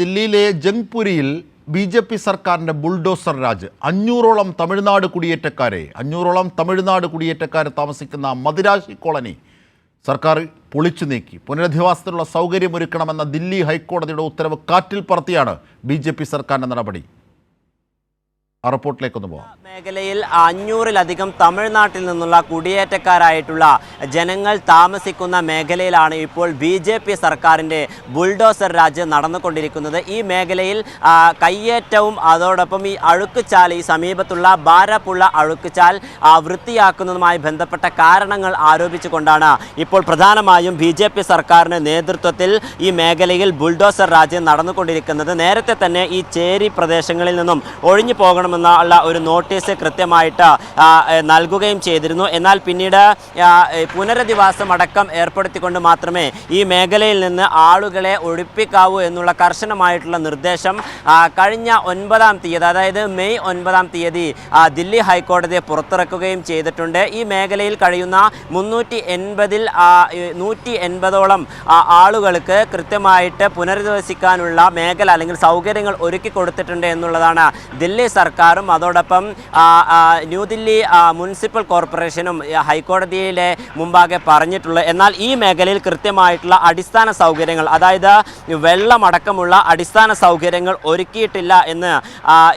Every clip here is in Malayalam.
ദില്ലിയിലെ ജംഗ്പുരിയിൽ ബി ജെ പി സർക്കാരിന്റെ ബുൾഡോസർ രാജ്. അഞ്ഞൂറോളം തമിഴ്നാട് കുടിയേറ്റക്കാരെ അഞ്ഞൂറോളം തമിഴ്നാട് കുടിയേറ്റക്കാരെ താമസിക്കുന്ന മദിരാശി കോളനി സർക്കാർ പൊളിച്ചു നീക്കി. പുനരധിവാസത്തിനുള്ള സൗകര്യമൊരുക്കണമെന്ന ദില്ലി ഹൈക്കോടതിയുടെ ഉത്തരവ് കാറ്റിൽ പറത്തിയാണ് ബി സർക്കാരിന്റെ നടപടി. ആ റിപ്പോർട്ടിലേക്കൊന്ന് പോകാം മേഖലയിൽ അഞ്ഞൂറിലധികം തമിഴ്നാട്ടിൽ നിന്നുള്ള കുടിയേറ്റക്കാരായിട്ടുള്ള ജനങ്ങൾ താമസിക്കുന്ന മേഖലയിലാണ് ഇപ്പോൾ ബി ജെ പി സർക്കാരിന്റെ ബുൾഡോസർ രാജ് നടന്നുകൊണ്ടിരിക്കുന്നത്. ഈ മേഖലയിൽ കയ്യേറ്റവും അതോടൊപ്പം ഈ അഴുക്കുചാൽ ഈ സമീപത്തുള്ള ബാരപ്പുള്ള അഴുക്കുചാൽ വൃത്തിയാക്കുന്നതുമായി ബന്ധപ്പെട്ട കാരണങ്ങൾ ആരോപിച്ചുകൊണ്ടാണ് ഇപ്പോൾ പ്രധാനമായും ബി ജെ പി സർക്കാരിന്റെ നേതൃത്വത്തിൽ ഈ മേഖലയിൽ ബുൾഡോസർ രാജ് നടന്നുകൊണ്ടിരിക്കുന്നത്. നേരത്തെ തന്നെ ഈ ചേരി പ്രദേശങ്ങളിൽ നിന്നും ഒഴിഞ്ഞു പോകണമെന്നുള്ള ഒരു നോട്ടീസ് കൃത്യമായിട്ട് നൽകുകയും ചെയ്തിരുന്നു. എന്നാൽ പിന്നീട് പുനരധിവാസം അടക്കം ഏർപ്പെടുത്തിക്കൊണ്ട് മാത്രമേ ഈ മേഖലയിൽ നിന്ന് ആളുകളെ ഒഴിപ്പിക്കാവൂ എന്നുള്ള കർശനമായിട്ടുള്ള നിർദ്ദേശം കഴിഞ്ഞ ഒൻപതാം തീയതി അതായത് മെയ് ഒൻപതാം തീയതി ദില്ലി ഹൈക്കോടതിയെ പുറത്തിറക്കുകയും ചെയ്തിട്ടുണ്ട്. ഈ മേഖലയിൽ കഴിയുന്ന മുന്നൂറ്റി എൺപതിൽ നൂറ്റി എൺപതോളം ആളുകൾക്ക് കൃത്യമായിട്ട് പുനരധിവസിക്കാനുള്ള മേഖല അല്ലെങ്കിൽ സൗകര്യങ്ങൾ ഒരുക്കി കൊടുത്തിട്ടുണ്ട് എന്നുള്ളതാണ് ദില്ലി സർക്കാരും അതോടൊപ്പം ന്യൂദില്ലി മുനിസിപ്പൽ കോർപ്പറേഷനും ഹൈക്കോടതിയിലെ മുമ്പാകെ പറഞ്ഞിട്ടുള്ളത്. എന്നാൽ ഈ മേഖലയിൽ കൃത്യമായിട്ടുള്ള അടിസ്ഥാന സൗകര്യങ്ങൾ അതായത് വെള്ളമടക്കമുള്ള അടിസ്ഥാന സൗകര്യങ്ങൾ ഒരുക്കിയിട്ടില്ല എന്ന്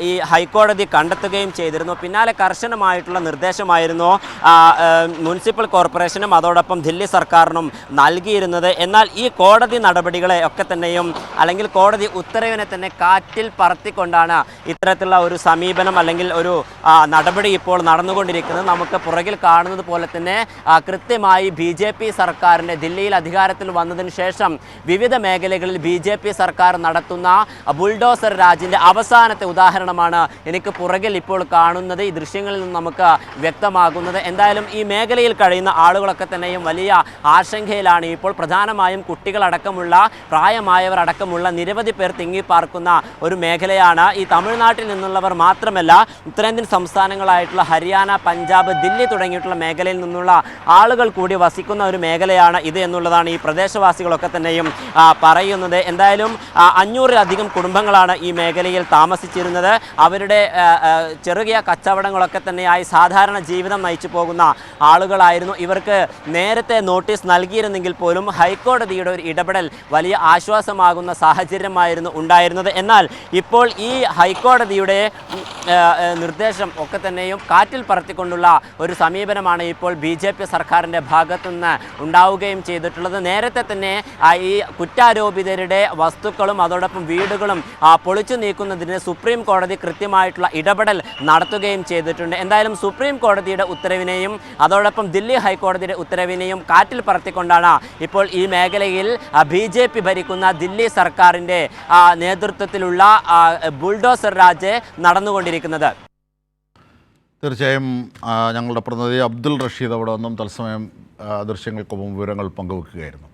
ഈ ഹൈക്കോടതി കണ്ടെത്തുകയും ചെയ്തിരുന്നു. പിന്നാലെ കർശനമായിട്ടുള്ള നിർദ്ദേശമായിരുന്നു മുനിസിപ്പൽ കോർപ്പറേഷനും അതോടൊപ്പം ദില്ലി സർക്കാരിനും നൽകിയിരുന്നത്. എന്നാൽ ഈ കോടതി നടപടികളെ ഒക്കെ തന്നെയും അല്ലെങ്കിൽ കോടതി ഉത്തരവിനെ തന്നെ കാറ്റിൽ പറത്തിക്കൊണ്ടാണ് ഇത്തരത്തിലുള്ള ഒരു സമീപനം അല്ലെങ്കിൽ ഒരു നടപടി ഇപ്പോൾ നടന്നുകൊണ്ടിരിക്കുന്നത്. നമുക്ക് പുറകിൽ കാണുന്നത് പോലെ തന്നെ കൃത്യമായി ബി ജെ പി സർക്കാരിന്റെ ദില്ലിയിൽ അധികാരത്തിൽ വന്നതിന് ശേഷം വിവിധ മേഖലകളിൽ ബി ജെ പി സർക്കാർ നടത്തുന്ന ബുൾഡോസർ രാജിന്റെ അവസാനത്തെ ഉദാഹരണമാണ് എനിക്ക് പുറകിൽ ഇപ്പോൾ കാണുന്നത്. ഈ ദൃശ്യങ്ങളിൽ നിന്ന് നമുക്ക് വ്യക്തമാകുന്നത്. എന്തായാലും ഈ മേഖലയിൽ കഴിയുന്ന ആളുകളൊക്കെ തന്നെയും വലിയ ആശങ്കയിലാണ് ഇപ്പോൾ. പ്രധാനമായും കുട്ടികളടക്കമുള്ള പ്രായമായവർ അടക്കമുള്ള നിരവധി പേർ തിങ്ങിപ്പാർക്കുന്ന ഒരു മേഖലയാണ് ഈ തമിഴ്നാട്ടിൽ നിന്നുള്ളവർ മാത്രമല്ല ഉത്തരേന്ത്യൻ സംസ്ഥാനങ്ങളായിട്ടുള്ള ഹരിയാന പഞ്ചാബ് ദില്ലി തുടങ്ങിയിട്ടുള്ള മേഖലയിൽ നിന്നുള്ള ആളുകൾ കൂടി വസിക്കുന്ന ഒരു മേഖലയാണ് ഇത് എന്നുള്ളതാണ് ഈ പ്രദേശവാസികളൊക്കെ തന്നെയും പറയുന്നത്. എന്തായാലും അഞ്ഞൂറിലധികം കുടുംബങ്ങളാണ് ഈ മേഖലയിൽ താമസിച്ചിരുന്നത്. അവരുടെ ചെറുകിയ കച്ചവടങ്ങളൊക്കെ തന്നെയായി സാധാരണ ജീവിതം നയിച്ചു പോകുന്ന ആളുകളായിരുന്നു. ഇവർക്ക് നേരത്തെ നോട്ടീസ് നൽകിയിരുന്നെങ്കിൽ പോലും ഹൈക്കോടതിയുടെ ഒരു ഇടപെടൽ വലിയ ആശ്വാസമാകുന്ന സാഹചര്യമായിരുന്നു ഉണ്ടായിരുന്നത്. എന്നാൽ ഇപ്പോൾ ഈ ഹൈക്കോടതിയുടെ നിർദ്ദേശം ഒക്കെ തന്നെയും കാറ്റിൽ പറത്തിക്കൊണ്ടുള്ള ഒരു സമീപനമാണ് ഇപ്പോൾ ബി ജെ പി സർക്കാരിന്റെ ഭാഗത്തുനിന്ന് ഉണ്ടാവുകയും ചെയ്തിട്ടുള്ളത്. നേരത്തെ തന്നെ ഈ കുറ്റാരോപിതരുടെ വസ്തുക്കളും അതോടൊപ്പം വീടുകളും പൊളിച്ചു നീക്കുന്നതിന് സുപ്രീം കോടതി കൃത്യമായിട്ടുള്ള ഇടപെടൽ നടത്തുകയും ചെയ്തിട്ടുണ്ട്. എന്തായാലും സുപ്രീം കോടതിയുടെ ഉത്തരവിനെയും അതോടൊപ്പം ദില്ലി ഹൈക്കോടതിയുടെ ഉത്തരവിനെയും കാറ്റിൽ പറത്തിക്കൊണ്ടാണ് ഇപ്പോൾ ഈ മേഖലയിൽ ബി ജെ പി ഭരിക്കുന്ന ദില്ലി സർക്കാരിന്റെ നേതൃത്വത്തിലുള്ള ബുൾഡോസർ രാജ് നടന്നുകൊണ്ടിരിക്കുന്നത് തീർച്ചയായും ഞങ്ങളുടെ പ്രതിനിധി അബ്ദുൾ റഷീദ് അവിടെ നിന്നും തത്സമയം ദൃശ്യങ്ങൾക്കൊപ്പം വിവരങ്ങൾ പങ്കുവെക്കുകയായിരുന്നു.